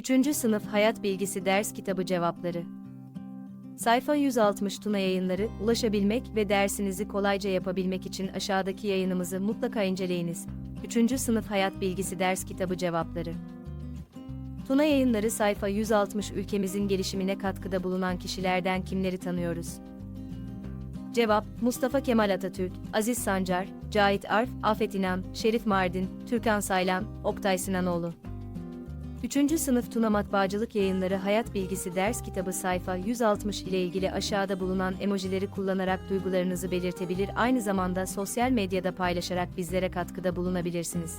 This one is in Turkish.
3. Sınıf Hayat Bilgisi Ders Kitabı Cevapları Sayfa 160 Tuna Yayınları, ulaşabilmek ve dersinizi kolayca yapabilmek için aşağıdaki yayınımızı mutlaka inceleyiniz. 3. Sınıf Hayat Bilgisi Ders Kitabı Cevapları Tuna Yayınları sayfa 160 ülkemizin gelişimine katkıda bulunan kişilerden kimleri tanıyoruz? Cevap, Mustafa Kemal Atatürk, Aziz Sancar, Cahit Arf, Afet İnan, Şerif Mardin, Türkan Saylan, Oktay Sinanoğlu. 3. Sınıf Tuna Matbaacılık Yayınları Hayat Bilgisi Ders Kitabı sayfa 160 ile ilgili aşağıda bulunan emojileri kullanarak duygularınızı belirtebilir aynı zamanda sosyal medyada paylaşarak bizlere katkıda bulunabilirsiniz.